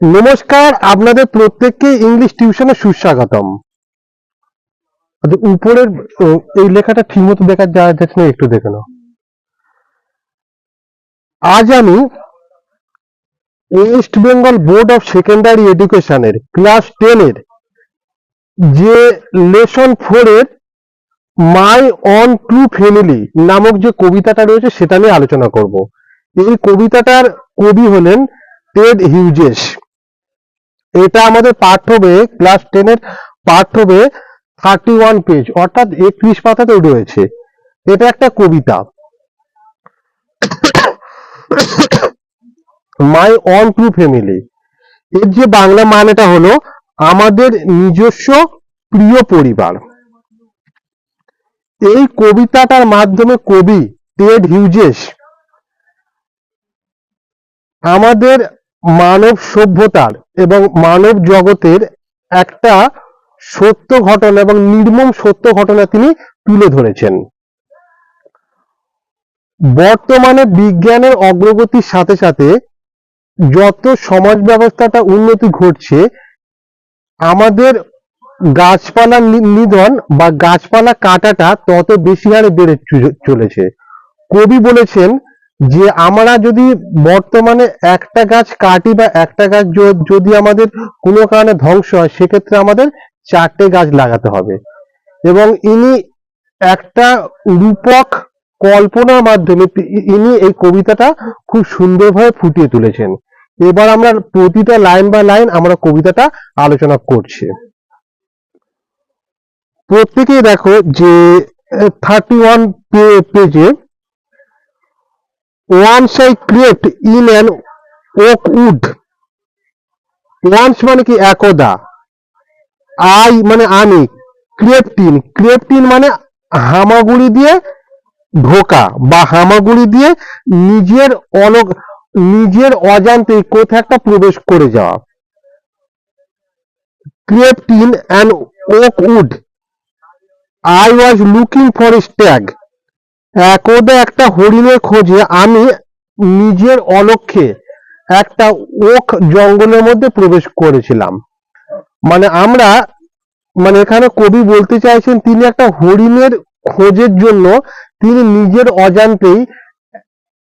নমস্কার আপনাদের প্রত্যেককে ইংলিশ টিউশনে সুস্বাগতম। আচ্ছা, উপরের এই লেখাটা ঠিকমতো দেখা যা- যাচ্ছে না একটু দেখে নাও। আজ আমি West Bengal board of secondary এডুকেশনের ক্লাস টেনের যে লেসন ফোরের মাই অন টু ফ্যামিলি নামক যে কবিতাটা রয়েছে সেটা নিয়ে আলোচনা করব। এই কবিতাটার কবি হলেন টেড হিউজেস এটা আমাদের পাঠ্য বইয়ে ক্লাস টেনের পাঠ্য বইয়ে থার্টি ওয়ান পেজ অর্থাৎ একত্রিশ পাতাতে রয়েছে এটা একটা কবিতা। মাই অন টু ফ্যামিলি এর যে বাংলা মানেটা হলো, আমাদের নিজস্ব প্রিয় পরিবার। এই কবিতাটার মাধ্যমে কবি টেড হিউজেস, আমাদের মানব সভ্যতার এবং মানব জগতের একটা সত্য ঘটনা এবং নির্মম সত্য ঘটনা তিনি তুলে ধরেছেন। বর্তমানে বিজ্ঞানের অগ্রগতির সাথে সাথে যত সমাজ ব্যবস্থাটা উন্নতি ঘটছে, আমাদের গাছপালা নিধন বা গাছপালা কাটাটা তত বেশি হারে বেড়ে চলেছে। কবি বলেছেন যে আমরা যদি বর্তমানে একটা গাছ কাটি বা একটা গাছ যদি আমাদের কোনো কারণে ধ্বংস হয়, সেক্ষেত্রে আমাদের চারটে গাছ লাগাতে হবে। এবং ইনি একটা রূপক কল্পনার মাধ্যমে ইনি এই কবিতাটা খুব সুন্দরভাবে ফুটিয়ে তুলেছেন। এবার আমরা প্রতিটা লাইন বাই লাইন আমরা কবিতাটা আলোচনা করছি। প্রত্যেকেই দেখো যে থার্টি ওয়ান পেজে once I strayed in an oak wood once মানে কি একদা? আই মানে আমি ক্রেপটিন ক্রেপটিন মানে হামাগুড়ি দিয়ে ঢোকা বা হামাগুড়ি দিয়ে নিজের অলগ নিজের অজান্তে কোথাও একটা প্রবেশ করে যাওয়া। Crept in and oak wood I was looking for stag একদা একটা হরিণের খোঁজে আমি নিজের অলক্ষ্যে একটা ওক জঙ্গলের মধ্যে প্রবেশ করেছিলাম। মানে আমরা মানে এখানে কবি বলতে চাইছেন তিনি একটা হরিণের খোঁজের জন্য তিনি নিজের অজান্তেই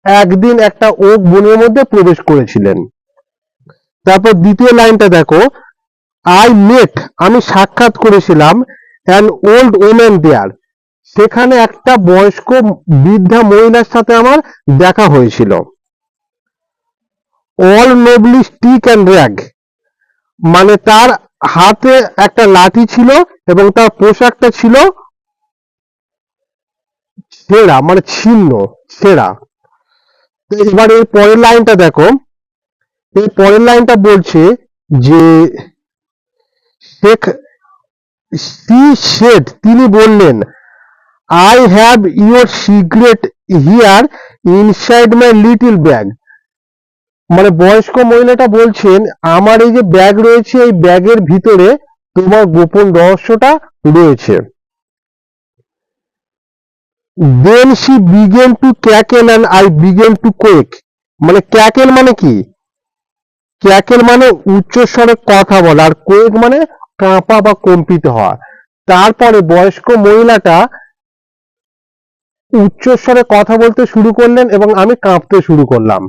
একদিন একটা ওক বনের মধ্যে প্রবেশ করেছিলেন। তারপর দ্বিতীয় লাইনটা দেখো। আই মেট আমি সাক্ষাৎ করেছিলাম অ্যান ওল্ড ওমেন দেয়ার সেখানে একটা বয়স্ক বৃদ্ধা মহিলার সাথে আমার দেখা হয়েছিল। All knobbly stick and rag মানে তার হাতে একটা লাঠি ছিল এবং তার পোশাকটা ছিল ছেঁড়া মানে ছিন্ন, ছেঁড়া। এবার এই পরের লাইনটা দেখো। এই পরের লাইনটা বলছে যে শেখ সি শেঠ, তিনি বললেন I have your secret here inside my little bag মানে বয়স্ক মহিলাটা বলছেন, আমার এই যে ব্যাগ রয়েছে, এই ব্যাগের ভিতরে তোমার গোপন রহস্যটা রয়েছে। Then she began to cackle and I began to quake মানে ক্যাকেল মানে কি? ক্যাকেল মানে উচ্চস্বরে কথা বলা, আর কোয়েক মানে কাঁপা বা কম্পিত হওয়া। তারপরে বয়স্ক মহিলাটা উচ্চস্বরে কথা বলতে শুরু করলেন এবং আমি কাঁপতে শুরু করলাম।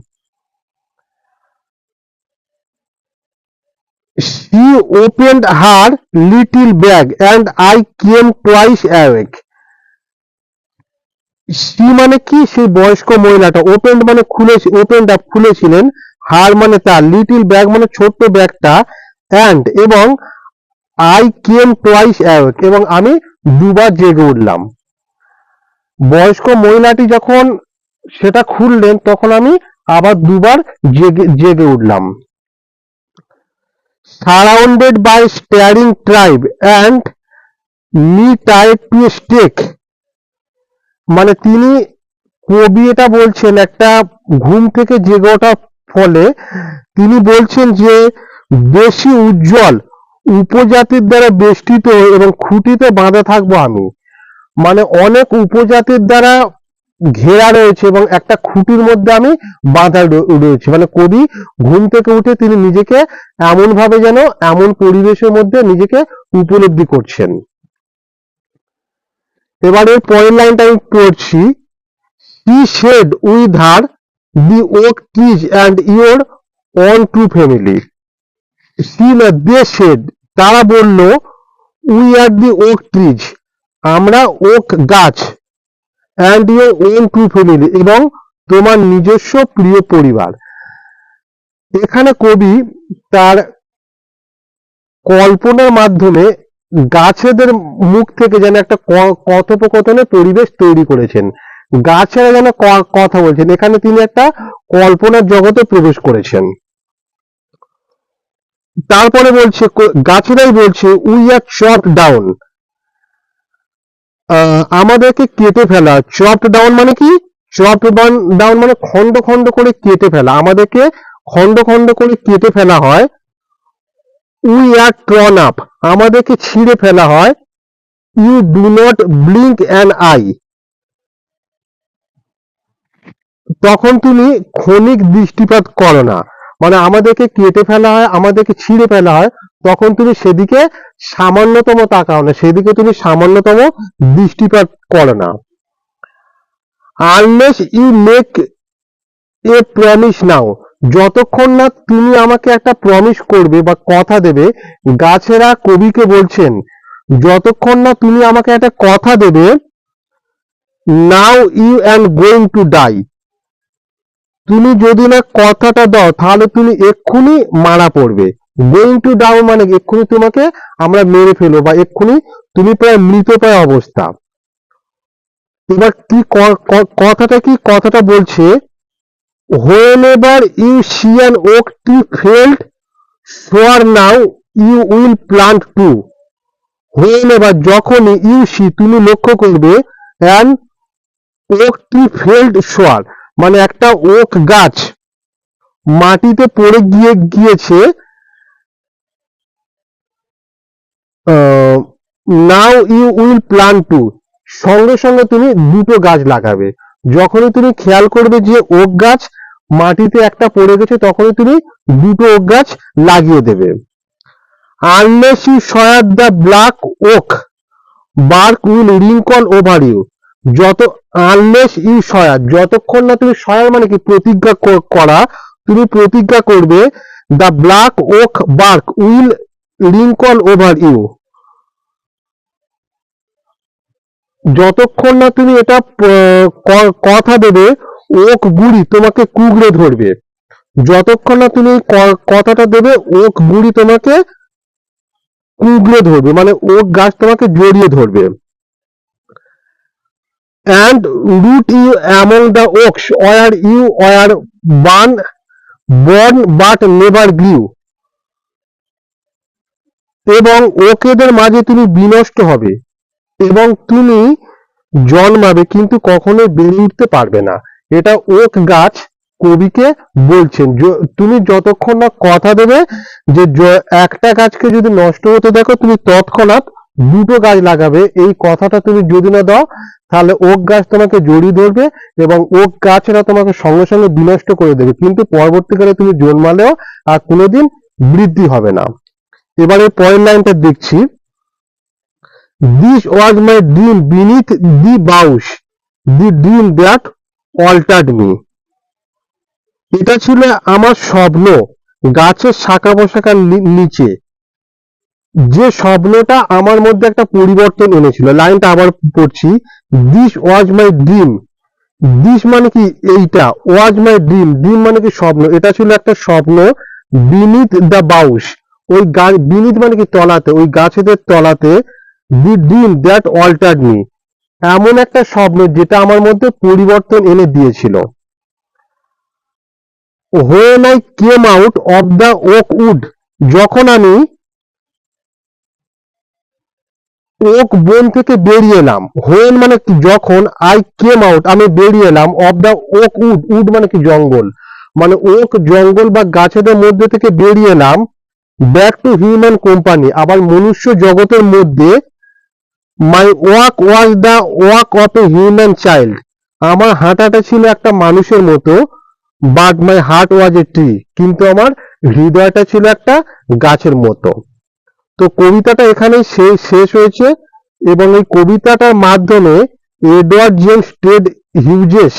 She opened her little bag and I came twice awake. She মানে কি? সেই বয়স্ক মহিলাটা। ওপেন মানে খুলে ওপেন আপ খুলেছিলেন। হার মানে তার লিটিল ব্যাগ মানে ছোট্ট ব্যাগটা। অ্যান্ড এবং আই কেম টোয়াইস অ্যাওয়েক এবং আমি দুবার জেগে উঠলাম। বয়স্ক মহিলাটি যখন সেটা খুললেন, তখন আমি আবার দুবার জেগে জেগে উঠলাম। Surrounded by staring tribe and me tied to stake মানে তিনি কবি এটা বলছেন, একটা ঘুম থেকে জেগে ওঠার ফলে তিনি বলছেন যে, বেশি উজ্জ্বল, উপজাতির দ্বারা বেষ্টিত এবং খুঁটিতে বাঁধা থাকব আমি। মানে অনেক উপজাতির দ্বারা ঘেরা রয়েছে এবং একটা খুঁটির মধ্যে আমি বাঁধা রয়েছে। মানে কবি ঘুম থেকে উঠে তিনি নিজেকে এমন ভাবে যেন এমন পরিবেশের মধ্যে নিজেকে উপলব্ধি করছেন। এবারে পরের লাইনটা আমি পড়ছি। Said said with the the oak and and on to family she she they said তারা বলল we are the oak trees আমরা ওক গাছ and your own true family এবং তোমার নিজস্ব প্রিয় পরিবার। এখানে কবি তার কল্পনার মাধ্যমে গাছেদের মুখ থেকে যেন একটা ক- কথোপকথনের পরিবেশ তৈরি করেছেন। গাছেরা যেন কথা বলছেন। এখানে তিনি একটা কল্পনার জগতে প্রবেশ করেছেন। তারপরে বলছে, গাছেরাই বলছে উই আর চপ ডাউন আমাদেরকে কেটে ফেলা। চপ ডাউন মানে কি? চপ ডাউন মানে খন্ড খন্ড করে কেটে ফেলা। আমাদেরকে খন্ড খন্ড করে কেটে ফেলা হয়। উই আর ট্রন আপ আমাদেরকে ছিঁড়ে ফেলা হয়। You do not blink an eye তখন তুমি ক্ষণিক দৃষ্টিপাত করো না। মানে আমাদেরকে কেটে ফেলা হয়, আমাদেরকে ছিঁড়ে ফেলা হয়। তখন তুমি সেদিকে সামান্যতম তাকাও না, সেদিকে তুমি সামান্যতম দৃষ্টিপাত করো না। Unless you make a promise now যতক্ষণ না তুমি আমাকে একটা প্রমিস করবে বা কথা দেবে, গাছেরা কবিকে বলছেন, যতক্ষণ না তুমি আমাকে একটা কথা দেবে now you and going to die তুমি যদি না কথাটা দাও, তাহলে তুমি এক্ষুনি মারা পড়বে। গোয়িং টু ডাউ মানে এক্ষুনি তোমাকে আমরা মেরে ফেলো বা এক্ষুনি তুমি প্রায় মৃতপ্রায় অবস্থা। এবার কি কথাটা কি? কথাটা বলছে whenever you see an oak tree felled swear now you will plant two whenever যখনই ইউ সি তুমি লক্ষ্য করবে অ্যান ওক ট্রি ফেল্ড সোয়ার মানে একটা ওক গাছ, মাটিতে পড়ে গিয়ে, গিয়েছে now you will plant two সঙ্গে সঙ্গে তুমি দুটো গাছ লাগাবে। যখনই তুমি খেয়াল করবে যে ওক গাছ মাটিতে একটা পড়ে গেছে, তখনই তুমি দুটো ওক গাছ লাগিয়ে দেবে। Unless you swear the black oak bark will wrinkle over you যত আনলেস ইউ সয়ার যতক্ষণ না তুমি সয়ার মানে কি? প্রতিজ্ঞা করা। তুমি প্রতিজ্ঞা করবে the black oak bark will wrinkle over you যতক্ষণ না তুমি এটা কথা দেবে, ওক গুড়ি তোমাকে কুগড়ে ধরবে। যতক্ষণ না তুমি কথাটা দেবে, ওক গুড়ি তোমাকে কুগড়ে ধরবে মানে ওক গাছ তোমাকে জড়িয়ে ধরবে। And root you among the oaks, where you were বান born বাট never grew. এবং ওকেদের মাঝে তুমি বিনষ্ট হবে এবং তুমি জন্মাবে, কিন্তু কখনো বেড়ে উঠতে পারবে না। এটা ওক গাছ কবিকে বলছেন তুমি যতক্ষণ না কথা দেবে যে, একটা গাছকে যদি নষ্ট হতে দেখো, তুমি তৎক্ষণাৎ দুটো গাছ লাগাবে। এই কথাটা তুমি যদি না দাও, তাহলে ওক গাছ তোমাকে জড়িয়ে ধরবে এবং ওক গাছেরা তোমাকে সঙ্গে সঙ্গে বিনষ্ট করে দেবে। কিন্তু পরবর্তীকালে তুমি জন্মালেও আর কোনোদিন বৃদ্ধি হবে না। এবারে পয়েন্ট লাইনটা দেখছি। This was my dream beneath the boughs the dream that altered me এটা ছিল আমার স্বপ্ন, গাছের শাখা পোশাকার নিচে। যে স্বপ্নটা আমার মধ্যে একটা পরিবর্তন এনেছিল। লাইনটা আবার পড়ছি। This was my dream this মানে কি এইটা? ওয়াজ মাই ড্রিম ড্রিম মানে কি স্বপ্ন? এটা ছিল একটা স্বপ্ন বিনিথ দ্য বাউস ওই গাছ বিনিথ মানে কি তলাতে, ওই গাছেদের তলাতে the dream that altered me. এমন একটা স্বপ্ন যেটা আমার মধ্যে পরিবর্তন এনে দিয়েছিল। When I came out of the oak wood যখন আমি ওক বন থেকে বেরিয়ে এলাম হোয়েন মানে কি যখন আই কেম আউট আমি বেরিয়ে এলাম of the oak wood wood মানে কি জঙ্গল। মানে ওক জঙ্গল বা গাছেদের মধ্যে থেকে বেরিয়ে এলাম ব্যাক টু হিউম্যান কোম্পানি আবার মনুষ্য জগতের মধ্যে my walk was the walk of a human child আমার হাঁটাটা ছিল একটা মানুষের মতো but my heart was a tree কিন্তু আমার হৃদয়টা ছিল একটা গাছের মতো। তো কবিতাটা এখানে শেষ হয়েছে, এবং এই কবিতাটার মাধ্যমে এডওয়ার্ড জেমস টেড হিউজেস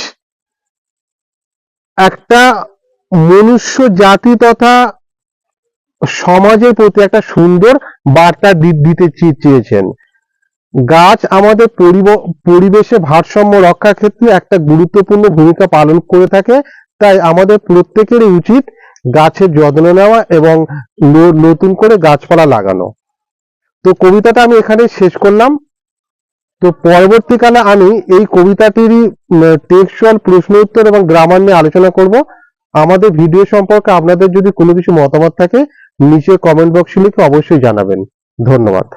একটা মনুষ্য জাতি তথা সমাজের প্রতি একটা সুন্দর বার্তা দিতে চেয়েছেন। গাছ আমাদের পরিবেশে ভারসাম্য রক্ষার ক্ষেত্রে একটা গুরুত্বপূর্ণ ভূমিকা পালন করে থাকে। তাই আমাদের প্রত্যেকেরই উচিত গাছের যত্ন নেওয়া এবং নতুন করে গাছপালা লাগানো। তো কবিতাটা আমি এখানে শেষ করলাম। তো পরবর্তীকালে আমি এই কবিতাটিরই টেক্সচুয়াল প্রশ্ন উত্তর এবং গ্রামার নিয়ে আলোচনা করব। আমাদের ভিডিও সম্পর্কে আপনাদের যদি কোনো কিছু মতামত থাকে নিচে কমেন্ট বক্সে লিখে অবশ্যই জানাবেন। ধন্যবাদ।